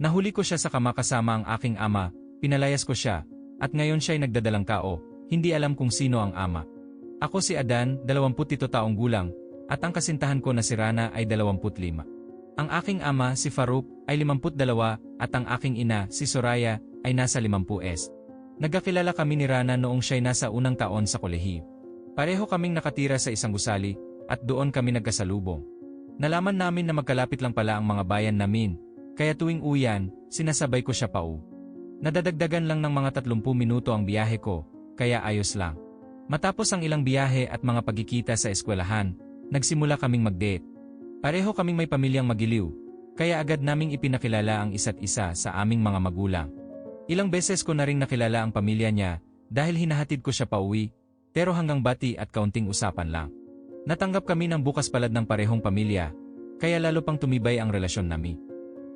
Nahuli ko siya sa kama kasama ang aking ama, pinalayas ko siya, at ngayon siya'y nagdadalang kao, hindi alam kung sino ang ama. Ako si Adan, 27 taong gulang, at ang kasintahan ko na si Rana ay 25. Ang aking ama, si Farouk, ay 52 at ang aking ina, si Soraya, ay nasa 50s. Nagkakilala kami ni Rana noong siya'y nasa unang taon sa kolehiyo. Pareho kaming nakatira sa isang gusali, at doon kami nagkasalubong. Nalaman namin na magkalapit lang pala ang mga bayan namin, kaya tuwing uyan, sinasabay ko siya pau. Nadadagdagan lang ng mga 30 minuto ang biyahe ko, kaya ayos lang. Matapos ang ilang biyahe at mga pagkikita sa eskwelahan, nagsimula kaming mag-date. Pareho kaming may pamilyang magiliw, kaya agad naming ipinakilala ang isa't isa sa aming mga magulang. Ilang beses ko na ring nakilala ang pamilya niya dahil hinahatid ko siya pauwi, pero hanggang bati at kaunting usapan lang. Natanggap kami ng bukas palad ng parehong pamilya, kaya lalo pang tumibay ang relasyon namin.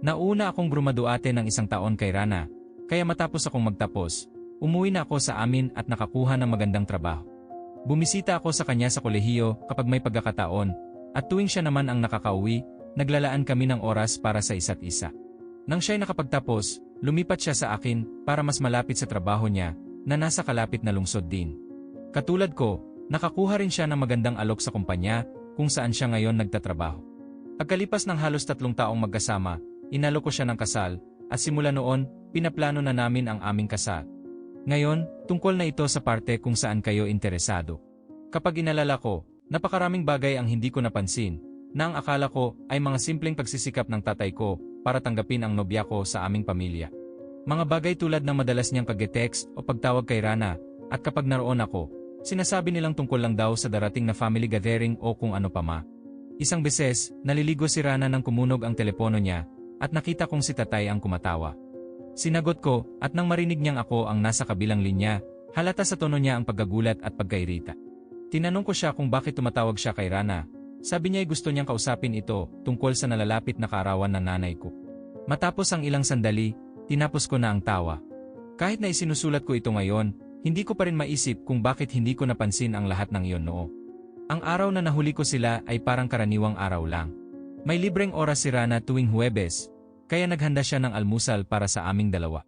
Nauna akong grumaduate ng isang taon kay Rana, kaya matapos akong magtapos, umuwi na ako sa amin at nakakuha ng magandang trabaho. Bumisita ako sa kanya sa kolehiyo kapag may pagkakataon, at tuwing siya naman ang nakakauwi, naglalaan kami ng oras para sa isa't isa. Nang siya'y nakapagtapos, lumipat siya sa akin para mas malapit sa trabaho niya na nasa kalapit na lungsod din. Katulad ko, nakakuha rin siya ng magandang alok sa kumpanya kung saan siya ngayon nagtatrabaho. Pagkalipas ng halos tatlong taong magkasama, inalo ko siya ng kasal, at simula noon, pinaplano na namin ang aming kasal. Ngayon, tungkol na ito sa parte kung saan kayo interesado. Kapag inalala ko, napakaraming bagay ang hindi ko napansin, na ang akala ko ay mga simpleng pagsisikap ng tatay ko para tanggapin ang nobya ko sa aming pamilya. Mga bagay tulad ng madalas niyang pag-text o pagtawag kay Rana, at kapag naroon ako, sinasabi nilang tungkol lang daw sa darating na family gathering o kung ano pa ma. Isang beses, naliligo si Rana nang kumunog ang telepono niya, at nakita kong si tatay ang kumatawa. Sinagot ko, at nang marinig niyang ako ang nasa kabilang linya, halata sa tono niya ang paggagulat at pagkairita. Tinanong ko siya kung bakit tumatawag siya kay Rana. Sabi niya ay gusto niyang kausapin ito tungkol sa nalalapit na kaarawan ng nanay ko. Matapos ang ilang sandali, tinapos ko na ang tawa. Kahit na isinusulat ko ito ngayon, hindi ko pa rin maisip kung bakit hindi ko napansin ang lahat ng iyon noo. Ang araw na nahuli ko sila ay parang karaniwang araw lang. May libreng oras si Rana tuwing Huwebes, kaya naghanda siya ng almusal para sa aming dalawa.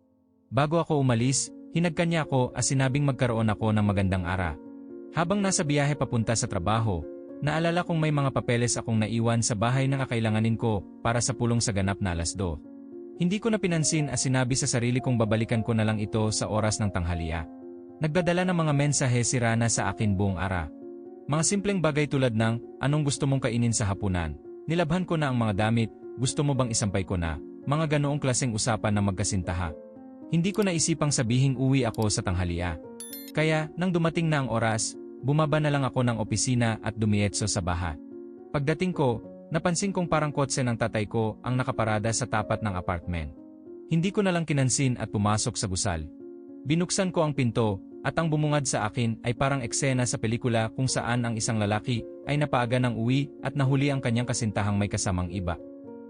Bago ako umalis, hinagka niya ako at sinabing magkaroon ako ng magandang ara. Habang nasa biyahe papunta sa trabaho, naalala kong may mga papeles akong naiwan sa bahay na kakailanganin ko para sa pulong sa ganap na alas do. Hindi ko na pinansin at sinabi sa sarili kong babalikan ko na lang ito sa oras ng tanghaliya. Nagdadala ng mga mensahe si Rana sa akin buong ara. Mga simpleng bagay tulad ng, anong gusto mong kainin sa hapunan? Nilabhan ko na ang mga damit, gusto mo bang isampay ko na? Mga ganoong klaseng usapan na magkasintaha. Hindi ko naisipang sabihing uwi ako sa tanghaliya. Kaya, nang dumating na ang oras, bumaba na lang ako ng opisina at dumietso sa bahay. Pagdating ko, napansin kong parang kotse ng tatay ko ang nakaparada sa tapat ng apartment. Hindi ko na lang kinansin at pumasok sa gusal. Binuksan ko ang pinto, at ang bumungad sa akin ay parang eksena sa pelikula kung saan ang isang lalaki ay napaaga ng uwi at nahuli ang kanyang kasintahang may kasamang iba.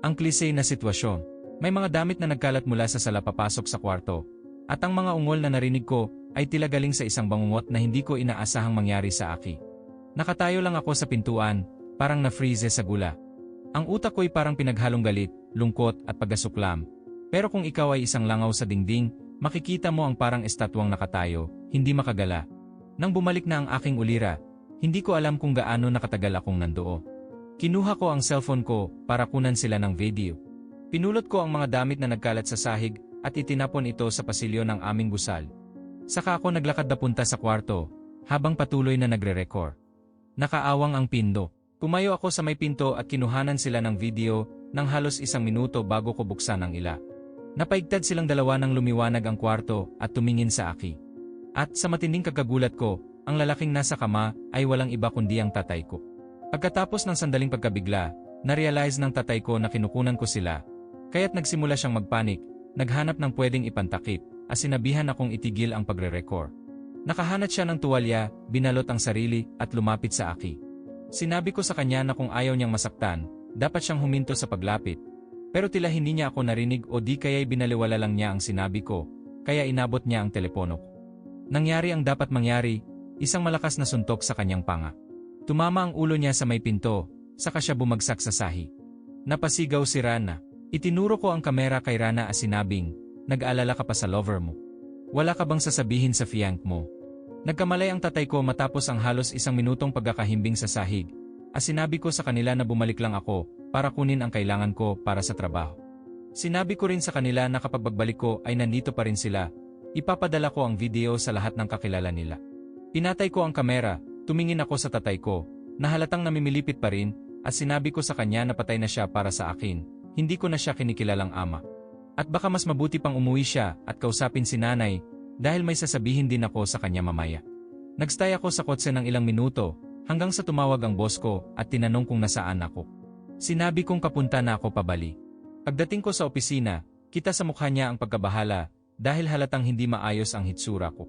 Ang klise na sitwasyon. May mga damit na nagkalat mula sa sala papasok sa kwarto. At ang mga ungol na narinig ko ay tila galing sa isang bangungot na hindi ko inaasahang mangyari sa aki. Nakatayo lang ako sa pintuan, parang na-freeze sa gula. Ang utak ko'y parang pinaghalong galit, lungkot at paggasuklam. Pero kung ikaw ay isang langaw sa dingding, makikita mo ang parang estatwang nakatayo, hindi makagala. Nang bumalik na ang aking ulira, hindi ko alam kung gaano nakatagal akong nandoon. Kinuha ko ang cellphone ko para kunan sila ng video. Pinulot ko ang mga damit na nagkalat sa sahig at itinapon ito sa pasilyo ng aming gusal. Saka ako naglakad na punta sa kwarto, habang patuloy na nagre-record. Nakaawang ang pindo. Pumayo ako sa may pinto at kinuhanan sila ng video ng halos isang minuto bago ko buksan ang ila. Napaigtad silang dalawa nang lumiwanag ang kwarto at tumingin sa aki. At sa matinding kagagulat ko, ang lalaking nasa kama ay walang iba kundi ang tatay ko. Pagkatapos ng sandaling pagkabigla, na-realize ng tatay ko na kinukunan ko sila. Kaya't nagsimula siyang magpanik, naghanap ng pwedeng ipantakip, at sinabihan akong itigil ang pagre-record. Nakahanat siya ng tuwalya, binalot ang sarili, at lumapit sa aki. Sinabi ko sa kanya na kung ayaw niyang masaktan, dapat siyang huminto sa paglapit. Pero tila hindi niya ako narinig o di kaya'y binaliwala lang niya ang sinabi ko, kaya inabot niya ang telepono ko. Nangyari ang dapat mangyari, isang malakas na suntok sa kanyang panga. Tumama ang ulo niya sa may pinto, saka siya bumagsak sa sahi. Napasigaw si Rana. Itinuro ko ang kamera kay Rana at sinabing, nag-aalala ka pa sa lover mo. Wala ka bang sasabihin sa fiyank mo? Nagkamalay ang tatay ko matapos ang halos isang minutong pagkakahimbing sa sahig. At sinabi ko sa kanila na bumalik lang ako para kunin ang kailangan ko para sa trabaho. Sinabi ko rin sa kanila na kapag pagbalik ko ay nandito pa rin sila. Ipapadala ko ang video sa lahat ng kakilala nila. Pinatay ko ang kamera, tumingin ako sa tatay ko, na halatang namimilipit pa rin, at sinabi ko sa kanya na patay na siya para sa akin, hindi ko na siya kinikilalang ama. At baka mas mabuti pang umuwi siya at kausapin si nanay, dahil may sasabihin din ako sa kanya mamaya. Nagstay ako sa kotse ng ilang minuto, hanggang sa tumawag ang boss ko at tinanong kung nasaan ako. Sinabi kong kapunta na ako pabali. Pagdating ko sa opisina, kita sa mukha niya ang pagkabahala dahil halatang hindi maayos ang hitsura ko.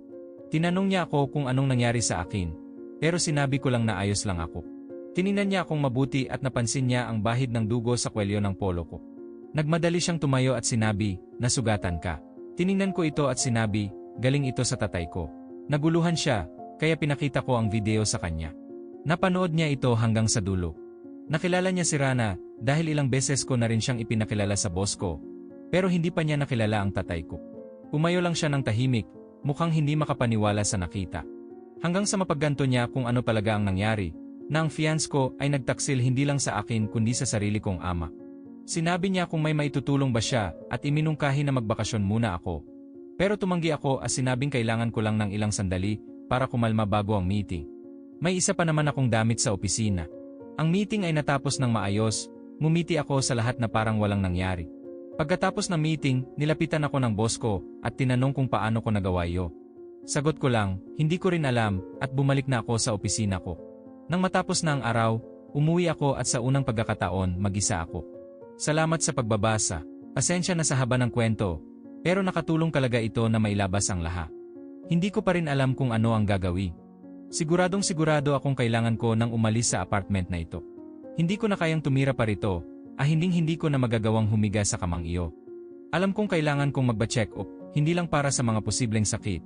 Tinanong niya ako kung anong nangyari sa akin, pero sinabi ko lang na ayos lang ako. Tininan niya akong mabuti at napansin niya ang bahid ng dugo sa kwelyo ng polo ko. Nagmadali siyang tumayo at sinabi, nasugatan ka. Tiningnan ko ito at sinabi, galing ito sa tatay ko. Naguluhan siya, kaya pinakita ko ang video sa kanya. Napanood niya ito hanggang sa dulo. Nakilala niya si Rana dahil ilang beses ko na rin siyang ipinakilala sa boss ko, pero hindi pa niya nakilala ang tatay ko. Pumayo lang siya ng tahimik, mukhang hindi makapaniwala sa nakita. Hanggang sa mapagganto niya kung ano talaga ang nangyari, na ang fiance ko ay nagtaksil hindi lang sa akin kundi sa sarili kong ama. Sinabi niya kung may maitutulong ba siya at iminungkahi na magbakasyon muna ako. Pero tumanggi ako at sinabing kailangan ko lang ng ilang sandali para kumalma bago ang meeting. May isa pa naman akong damit sa opisina. Ang meeting ay natapos ng maayos, mumiti ako sa lahat na parang walang nangyari. Pagkatapos ng meeting, nilapitan ako ng boss ko at tinanong kung paano ko nagawa iyo. Sagot ko lang, hindi ko rin alam at bumalik na ako sa opisina ko. Nang matapos na ang araw, umuwi ako at sa unang pagkakataon mag-isa ako. Salamat sa pagbabasa. Pasensya na sa haba ng kwento, pero nakatulong kalaga ito na mailabas ang lahat. Hindi ko pa rin alam kung ano ang gagawin. Siguradong sigurado akong kailangan ko nang umalis sa apartment na ito. Hindi ko na kayang tumira pa rito, ah hinding hindi ko na magagawang humiga sa kamang iyo. Alam kong kailangan kong magba-check up, hindi lang para sa mga posibleng sakit,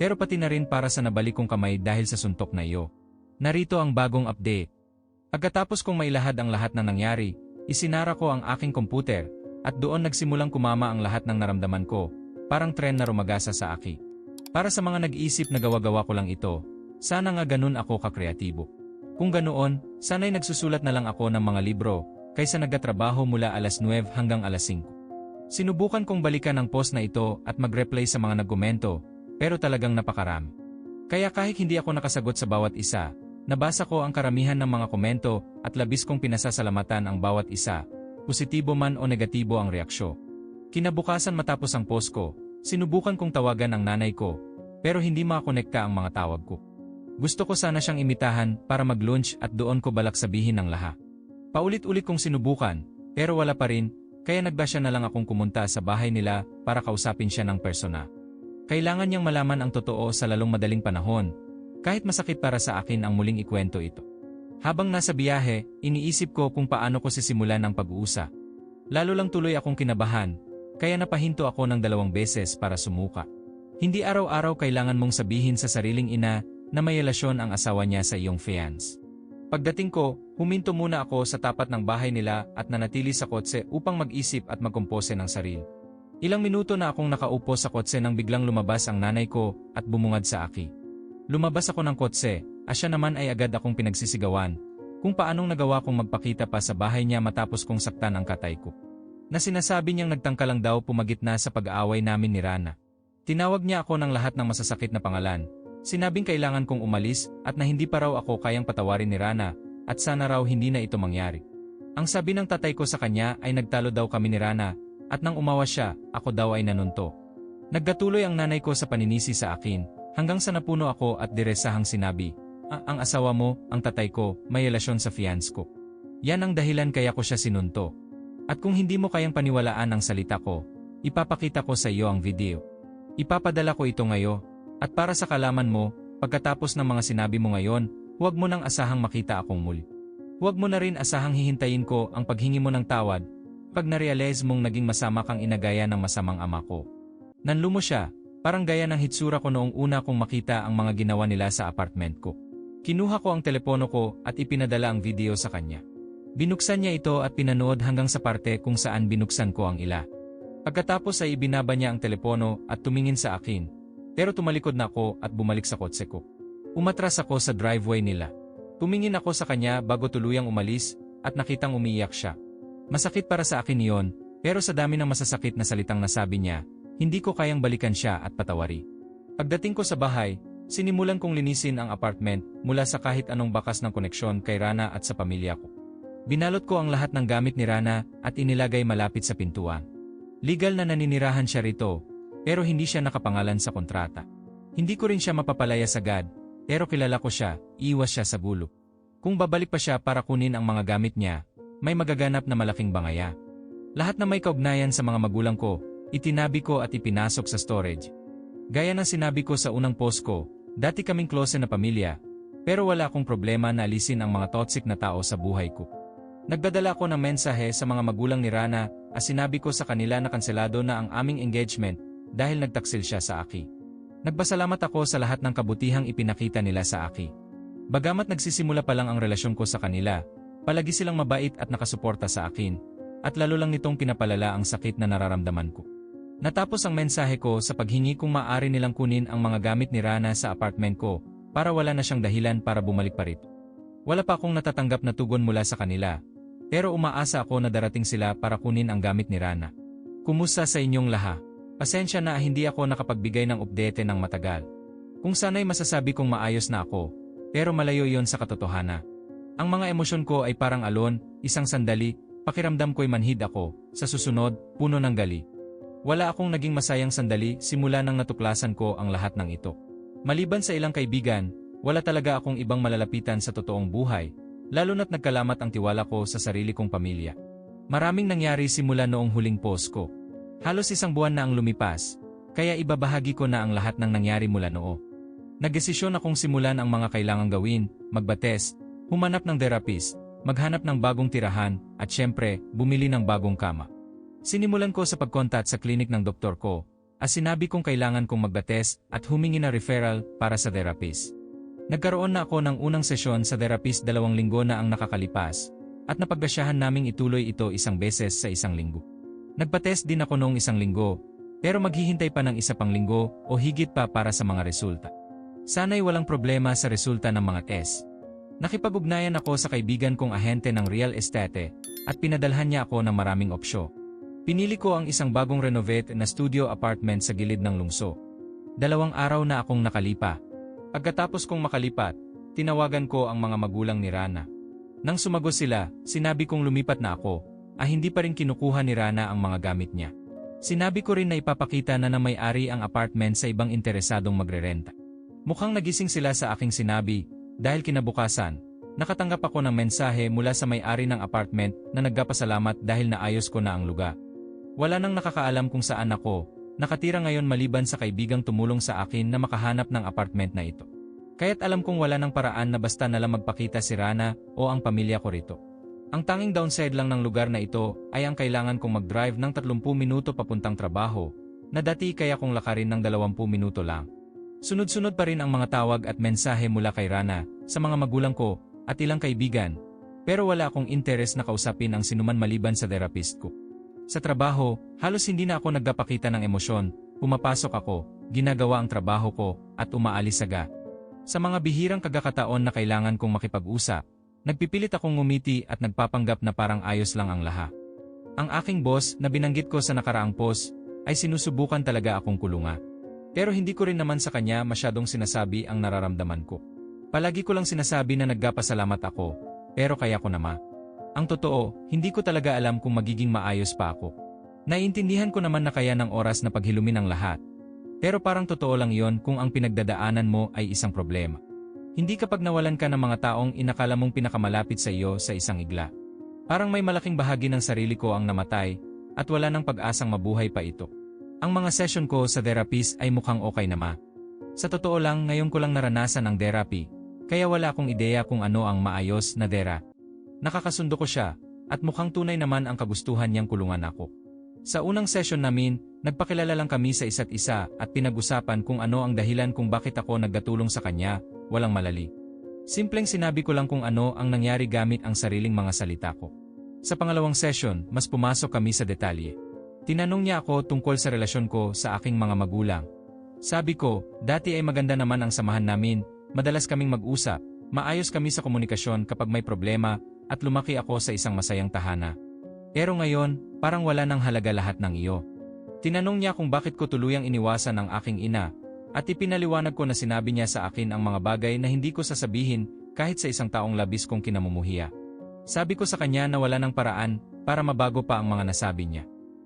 pero pati na rin para sa nabalik kong kamay dahil sa suntok na iyo. Narito ang bagong update. Pagkatapos kong mailahad ang lahat ng nangyari, isinara ko ang aking komputer, at doon nagsimulang kumama ang lahat ng naramdaman ko, parang tren na rumagasa sa aki. Para sa mga nag-iisip na gawa-gawa ko lang ito, sana nga ganun ako kakreatibo. Kung ganoon, sana'y nagsusulat na lang ako ng mga libro, kaysa nagtatrabaho mula alas 9 hanggang alas 5. Sinubukan kong balikan ang post na ito at mag-reply sa mga nagkomento, pero talagang napakarami. Kaya kahit hindi ako nakasagot sa bawat isa, nabasa ko ang karamihan ng mga komento at labis kong pinasasalamatan ang bawat isa, positibo man o negatibo ang reaksyo. Kinabukasan matapos ang post ko, sinubukan kong tawagan ang nanay ko, pero hindi makakonekta ang mga tawag ko. Gusto ko sana siyang imitahan para mag-lunch at doon ko balak sabihin ang lahat. Paulit-ulit kong sinubukan, pero wala pa rin, kaya nagbasya na lang akong kumunta sa bahay nila para kausapin siya ng persona. Kailangan niyang malaman ang totoo sa lalong madaling panahon, kahit masakit para sa akin ang muling ikwento ito. Habang nasa biyahe, iniisip ko kung paano ko sisimulan ang pag-uusa. Lalo lang tuloy akong kinabahan, kaya napahinto ako ng dalawang beses para sumuka. Hindi araw-araw kailangan mong sabihin sa sariling ina na may relasyon ang asawa niya sa iyong fiance. Pagdating ko, huminto muna ako sa tapat ng bahay nila at nanatili sa kotse upang mag-isip at magkumpose ng sarili. Ilang minuto na akong nakaupo sa kotse nang biglang lumabas ang nanay ko at bumungad sa aki. Lumabas ako ng kotse, at siya naman ay agad akong pinagsisigawan, kung paanong nagawa kong magpakita pa sa bahay niya matapos kong saktan ang katay ko. Na sinasabi niyang nagtangka lang daw pumagitna sa pag-aaway namin ni Rana. Tinawag niya ako ng lahat ng masasakit na pangalan, Sinabing kailangan kong umalis at na hindi pa raw ako kayang patawarin ni Rana at sana raw hindi na ito mangyari. Ang sabi ng tatay ko sa kanya ay nagtalo daw kami ni Rana at nang umawa siya, ako daw ay nanunto. Nagkatuloy ang nanay ko sa paninisi sa akin hanggang sa napuno ako at diresahang sinabi, ang asawa mo, ang tatay ko, may relasyon sa fiance ko. Yan ang dahilan kaya ko siya sinunto. At kung hindi mo kayang paniwalaan ang salita ko, ipapakita ko sa iyo ang video. Ipapadala ko ito ngayon at para sa kalaman mo, pagkatapos ng mga sinabi mo ngayon, huwag mo nang asahang makita akong muli. Huwag mo na rin asahang hihintayin ko ang paghingi mo ng tawad pag narealize mong naging masama kang inagaya ng masamang ama ko. Nanlumo siya, parang gaya ng hitsura ko noong una kong makita ang mga ginawa nila sa apartment ko. Kinuha ko ang telepono ko at ipinadala ang video sa kanya. Binuksan niya ito at pinanood hanggang sa parte kung saan binuksan ko ang ila. Pagkatapos ay ibinaba niya ang telepono at tumingin sa akin. Pero tumalikod na ako at bumalik sa kotse ko. Umatras ako sa driveway nila. Tumingin ako sa kanya bago tuluyang umalis at nakitang umiiyak siya. Masakit para sa akin iyon, pero sa dami ng masasakit na salitang nasabi niya, hindi ko kayang balikan siya at patawari. Pagdating ko sa bahay, sinimulan kong linisin ang apartment mula sa kahit anong bakas ng koneksyon kay Rana at sa pamilya ko. Binalot ko ang lahat ng gamit ni Rana at inilagay malapit sa pintuan. Legal na naninirahan siya rito, pero hindi siya nakapangalan sa kontrata. Hindi ko rin siya mapapalaya sagad, pero kilala ko siya, iwas siya sa bulok. Kung babalik pa siya para kunin ang mga gamit niya, may magaganap na malaking bangaya. Lahat na may kaugnayan sa mga magulang ko, itinabi ko at ipinasok sa storage. Gaya ng sinabi ko sa unang post ko, dati kaming close na pamilya, pero wala akong problema na alisin ang mga toxic na tao sa buhay ko. Nagdadala ko ng mensahe sa mga magulang ni Rana at sinabi ko sa kanila na kanselado na ang aming engagement dahil nagtaksil siya sa Aki. Nagpasalamat ako sa lahat ng kabutihang ipinakita nila sa Aki. Bagamat nagsisimula pa lang ang relasyon ko sa kanila, palagi silang mabait at nakasuporta sa akin, at lalo lang nitong pinapalala ang sakit na nararamdaman ko. Natapos ang mensahe ko sa paghingi kung maaari nilang kunin ang mga gamit ni Rana sa apartment ko para wala na siyang dahilan para bumalik pa rito. Wala pa akong natatanggap na tugon mula sa kanila, pero umaasa ako na darating sila para kunin ang gamit ni Rana. Kumusta sa inyong laha? Pasensya na hindi ako nakapagbigay ng update ng matagal. Kung sana'y masasabi kong maayos na ako, pero malayo yon sa katotohanan. Ang mga emosyon ko ay parang alon, isang sandali, pakiramdam ko'y manhid ako, sa susunod, puno ng gali. Wala akong naging masayang sandali simula nang natuklasan ko ang lahat ng ito. Maliban sa ilang kaibigan, wala talaga akong ibang malalapitan sa totoong buhay, lalo na't nagkalamat ang tiwala ko sa sarili kong pamilya. Maraming nangyari simula noong huling post ko. Halos isang buwan na ang lumipas, kaya ibabahagi ko na ang lahat ng nangyari mula noo. Nagdesisyon akong simulan ang mga kailangang gawin, magbates, humanap ng therapist, maghanap ng bagong tirahan, at syempre, bumili ng bagong kama. Sinimulan ko sa pagkontat sa klinik ng doktor ko, at sinabi kong kailangan kong magbates at humingi na referral para sa therapist. Nagkaroon na ako ng unang sesyon sa therapist dalawang linggo na ang nakakalipas, at napagdasyahan naming ituloy ito isang beses sa isang linggo. Nagpa-test din ako noong isang linggo, pero maghihintay pa ng isa pang linggo o higit pa para sa mga resulta. Sana'y walang problema sa resulta ng mga test. Nakipag-ugnayan ako sa kaibigan kong ahente ng real estate at pinadalhan niya ako ng maraming opsyo. Pinili ko ang isang bagong renovate na studio apartment sa gilid ng lungso. Dalawang araw na akong nakalipa Pagkatapos kong makalipat, tinawagan ko ang mga magulang ni Rana. Nang sumagot sila, sinabi kong lumipat na ako, ah hindi pa rin kinukuha ni Rana ang mga gamit niya. Sinabi ko rin na ipapakita na na may-ari ang apartment sa ibang interesadong magrerenta. Mukhang nagising sila sa aking sinabi, dahil kinabukasan, nakatanggap ako ng mensahe mula sa may-ari ng apartment na nagpapasalamat dahil naayos ko na ang lugar. Wala nang nakakaalam kung saan ako, Nakatira ngayon maliban sa kaibigang tumulong sa akin na makahanap ng apartment na ito. Kaya't alam kong wala ng paraan na basta nalang magpakita si Rana o ang pamilya ko rito. Ang tanging downside lang ng lugar na ito ay ang kailangan kong mag-drive ng 30 minuto papuntang trabaho, na dati kaya kong lakarin ng 20 minuto lang. Sunod-sunod pa rin ang mga tawag at mensahe mula kay Rana, sa mga magulang ko, at ilang kaibigan, pero wala akong interes na kausapin ang sinuman maliban sa therapist ko. Sa trabaho, halos hindi na ako nagpapakita ng emosyon, pumapasok ako, ginagawa ang trabaho ko, at umaalis aga. Sa mga bihirang kagakataon na kailangan kong makipag-usap, nagpipilit akong ngumiti at nagpapanggap na parang ayos lang ang laha. Ang aking boss na binanggit ko sa nakaraang post, ay sinusubukan talaga akong kulunga. Pero hindi ko rin naman sa kanya masyadong sinasabi ang nararamdaman ko. Palagi ko lang sinasabi na nagpapasalamat ako, pero kaya ko naman. Ang totoo, hindi ko talaga alam kung magiging maayos pa ako. Naiintindihan ko naman na kaya ng oras na paghilumin ang lahat. Pero parang totoo lang yon kung ang pinagdadaanan mo ay isang problema. Hindi kapag nawalan ka ng mga taong inakala mong pinakamalapit sa iyo sa isang igla. Parang may malaking bahagi ng sarili ko ang namatay at wala nang pag-asang mabuhay pa ito. Ang mga session ko sa therapist ay mukhang okay naman. Sa totoo lang ngayon ko lang naranasan ang therapy, kaya wala akong ideya kung ano ang maayos na therapy. Nakakasundo ko siya, at mukhang tunay naman ang kagustuhan niyang kulungan ako. Sa unang session namin, nagpakilala lang kami sa isa't isa at pinag-usapan kung ano ang dahilan kung bakit ako naggatulong sa kanya, walang malali. Simpleng sinabi ko lang kung ano ang nangyari gamit ang sariling mga salita ko. Sa pangalawang session, mas pumasok kami sa detalye. Tinanong niya ako tungkol sa relasyon ko sa aking mga magulang. Sabi ko, dati ay maganda naman ang samahan namin, madalas kaming mag-usap, maayos kami sa komunikasyon kapag may problema, at lumaki ako sa isang masayang tahana. Pero ngayon, parang wala nang halaga lahat ng iyo. Tinanong niya kung bakit ko tuluyang iniwasan ang aking ina, at ipinaliwanag ko na sinabi niya sa akin ang mga bagay na hindi ko sasabihin kahit sa isang taong labis kong kinamumuhiya. Sabi ko sa kanya na wala ng paraan para mabago pa ang mga nasabi niya.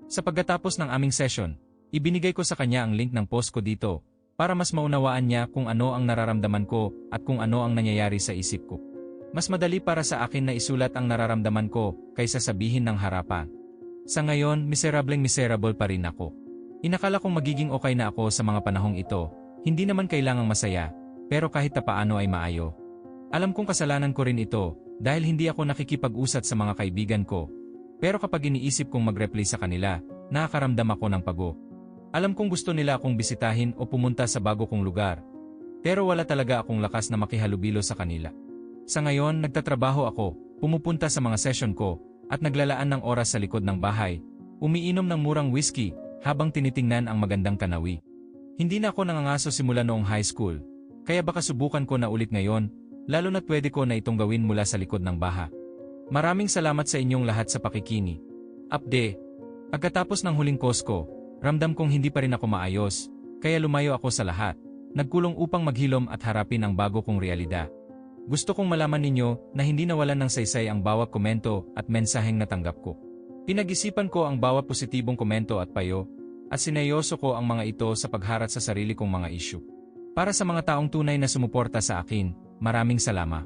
Sa pagkatapos ng aming session, ibinigay ko sa kanya ang link ng post ko dito para mas maunawaan niya kung ano ang nararamdaman ko at kung ano ang nangyayari sa isip ko. Mas madali para sa akin na isulat ang nararamdaman ko kaysa sabihin ng harapan. Sa ngayon, miserableng miserable pa rin ako. Inakala kong magiging okay na ako sa mga panahong ito, hindi naman kailangang masaya, pero kahit tapaano ay maayo. Alam kong kasalanan ko rin ito, dahil hindi ako nakikipag-usat sa mga kaibigan ko. Pero kapag iniisip kong mag-reply sa kanila, nakakaramdam ako ng pago. Alam kong gusto nila akong bisitahin o pumunta sa bago kong lugar. Pero wala talaga akong lakas na makihalubilo sa kanila. Sa ngayon, nagtatrabaho ako, pumupunta sa mga session ko, at naglalaan ng oras sa likod ng bahay, umiinom ng murang whiskey, habang tinitingnan ang magandang kanawi. Hindi na ako nangangaso simula noong high school, kaya baka subukan ko na ulit ngayon, lalo na't pwede ko na itong gawin mula sa likod ng baha. Maraming salamat sa inyong lahat sa pakikini. Upde. Pagkatapos ng huling kosko, ramdam kong hindi pa rin ako maayos, kaya lumayo ako sa lahat, nagkulong upang maghilom at harapin ang bago kong realidad. Gusto kong malaman ninyo na hindi nawalan ng saysay ang bawat komento at mensaheng natanggap ko. Pinag-isipan ko ang bawat positibong komento at payo, at sineyoso ko ang mga ito sa pagharat sa sarili kong mga issue. Para sa mga taong tunay na sumuporta sa akin, maraming salama.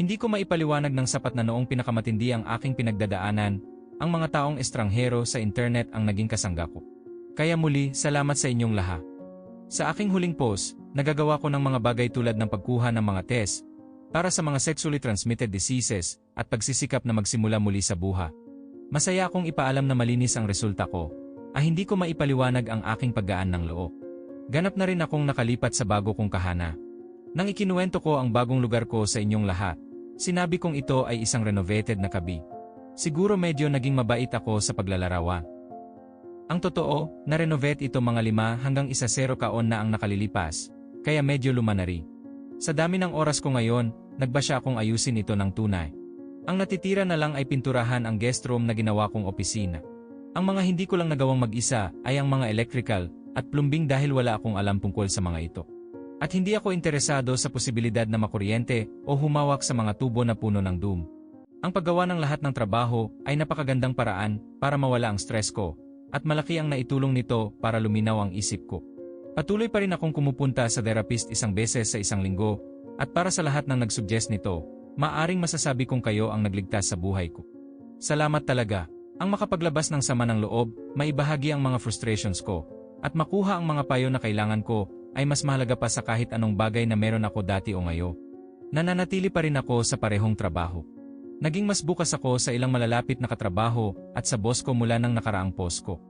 Hindi ko maipaliwanag ng sapat na noong pinakamatindi ang aking pinagdadaanan, ang mga taong estranghero sa internet ang naging kasangga ko. Kaya muli, salamat sa inyong lahat. Sa aking huling post, nagagawa ko ng mga bagay tulad ng pagkuha ng mga test, para sa mga sexually transmitted diseases at pagsisikap na magsimula muli sa buha. Masaya akong ipaalam na malinis ang resulta ko, ah hindi ko maipaliwanag ang aking paggaan ng loob. Ganap na rin akong nakalipat sa bago kong kahana. Nang ikinuwento ko ang bagong lugar ko sa inyong lahat, sinabi kong ito ay isang renovated na kabi. Siguro medyo naging mabait ako sa paglalarawan. Ang totoo, na-renovate ito mga lima hanggang isa zero kaon na ang nakalilipas, kaya medyo lumanari. Sa dami ng oras ko ngayon, nagba siya akong ayusin ito ng tunay. Ang natitira na lang ay pinturahan ang guest room na ginawa kong opisina. Ang mga hindi ko lang nagawang mag-isa ay ang mga electrical at plumbing dahil wala akong alam tungkol sa mga ito. At hindi ako interesado sa posibilidad na makuryente o humawak sa mga tubo na puno ng doom. Ang paggawa ng lahat ng trabaho ay napakagandang paraan para mawala ang stress ko, at malaki ang naitulong nito para luminaw ang isip ko. Patuloy pa rin akong kumupunta sa therapist isang beses sa isang linggo, at para sa lahat ng nagsuggest nito, maaring masasabi kong kayo ang nagligtas sa buhay ko. Salamat talaga. Ang makapaglabas ng sama ng loob, maibahagi ang mga frustrations ko, at makuha ang mga payo na kailangan ko, ay mas mahalaga pa sa kahit anong bagay na meron ako dati o ngayon. Nananatili pa rin ako sa parehong trabaho. Naging mas bukas ako sa ilang malalapit na katrabaho at sa boss ko mula ng nakaraang post ko.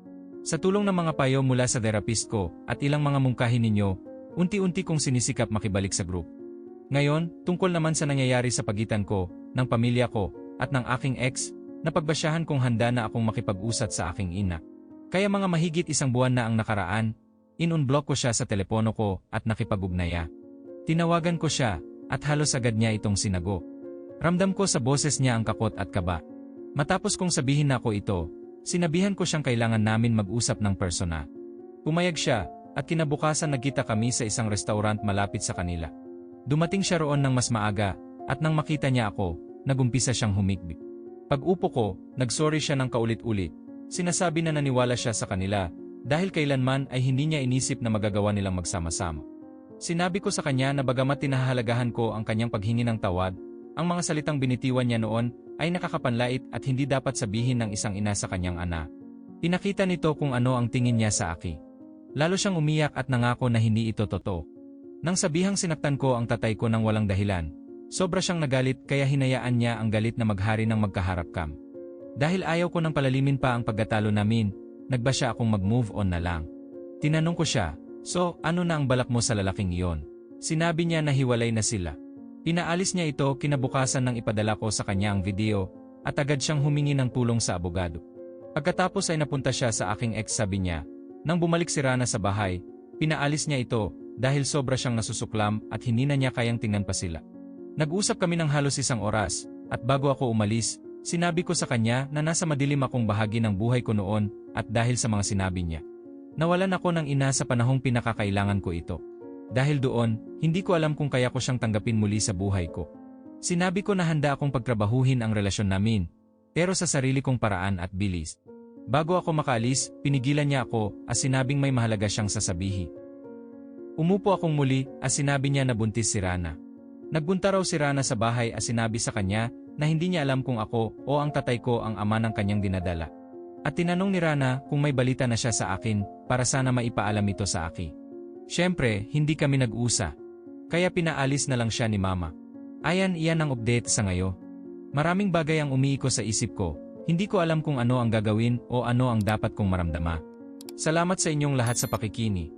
Sa tulong ng mga payo mula sa therapist ko at ilang mga mungkahin ninyo, unti-unti kong sinisikap makibalik sa group. Ngayon, tungkol naman sa nangyayari sa pagitan ko, ng pamilya ko, at ng aking ex, napagbasyahan kong handa na akong makipag-usat sa aking ina. Kaya mga mahigit isang buwan na ang nakaraan, in-unblock ko siya sa telepono ko at nakipag-ugnaya. Tinawagan ko siya, at halos agad niya itong sinago. Ramdam ko sa boses niya ang kakot at kaba. Matapos kong sabihin na ako ito, Sinabihan ko siyang kailangan namin mag-usap ng persona. Pumayag siya, at kinabukasan nagkita kami sa isang restaurant malapit sa kanila. Dumating siya roon ng mas maaga, at nang makita niya ako, nagumpisa siyang humigbig. Pag upo ko, nagsorry siya ng kaulit-ulit. Sinasabi na naniwala siya sa kanila, dahil kailanman ay hindi niya inisip na magagawa nilang magsama-sama. Sinabi ko sa kanya na bagamat tinahalagahan ko ang kanyang paghingi ng tawad, ang mga salitang binitiwan niya noon ay nakakapanlait at hindi dapat sabihin ng isang ina sa kanyang ana. Pinakita nito kung ano ang tingin niya sa aki. Lalo siyang umiyak at nangako na hindi ito totoo. Nang sabihang sinaktan ko ang tatay ko ng walang dahilan, sobra siyang nagalit kaya hinayaan niya ang galit na maghari ng magkaharap kam. Dahil ayaw ko nang palalimin pa ang pagkatalo namin, nagba siya akong mag-move on na lang. Tinanong ko siya, so ano na ang balak mo sa lalaking iyon? Sinabi niya na hiwalay na sila. Pinaalis niya ito kinabukasan nang ipadala ko sa kanya ang video at agad siyang humingi ng tulong sa abogado. Pagkatapos ay napunta siya sa aking ex sabi niya, nang bumalik si Rana sa bahay, pinaalis niya ito dahil sobra siyang nasusuklam at hindi na niya kayang tingnan pa sila. Nag-usap kami ng halos isang oras at bago ako umalis, sinabi ko sa kanya na nasa madilim akong bahagi ng buhay ko noon at dahil sa mga sinabi niya. Nawalan ako ng ina sa panahong pinakakailangan ko ito. Dahil doon, hindi ko alam kung kaya ko siyang tanggapin muli sa buhay ko. Sinabi ko na handa akong pagtrabahuhin ang relasyon namin, pero sa sarili kong paraan at bilis. Bago ako makalis, pinigilan niya ako as sinabing may mahalaga siyang sasabihi. Umupo akong muli as sinabi niya na buntis si Rana. Nagbunta raw si Rana sa bahay as sinabi sa kanya na hindi niya alam kung ako o ang tatay ko ang ama ng kanyang dinadala. At tinanong ni Rana kung may balita na siya sa akin para sana maipaalam ito sa aki. Siyempre, hindi kami nag-usa. Kaya pinaalis na lang siya ni mama. Ayan iyan ang update sa ngayon. Maraming bagay ang umiiko sa isip ko, hindi ko alam kung ano ang gagawin o ano ang dapat kong maramdama. Salamat sa inyong lahat sa pakikini.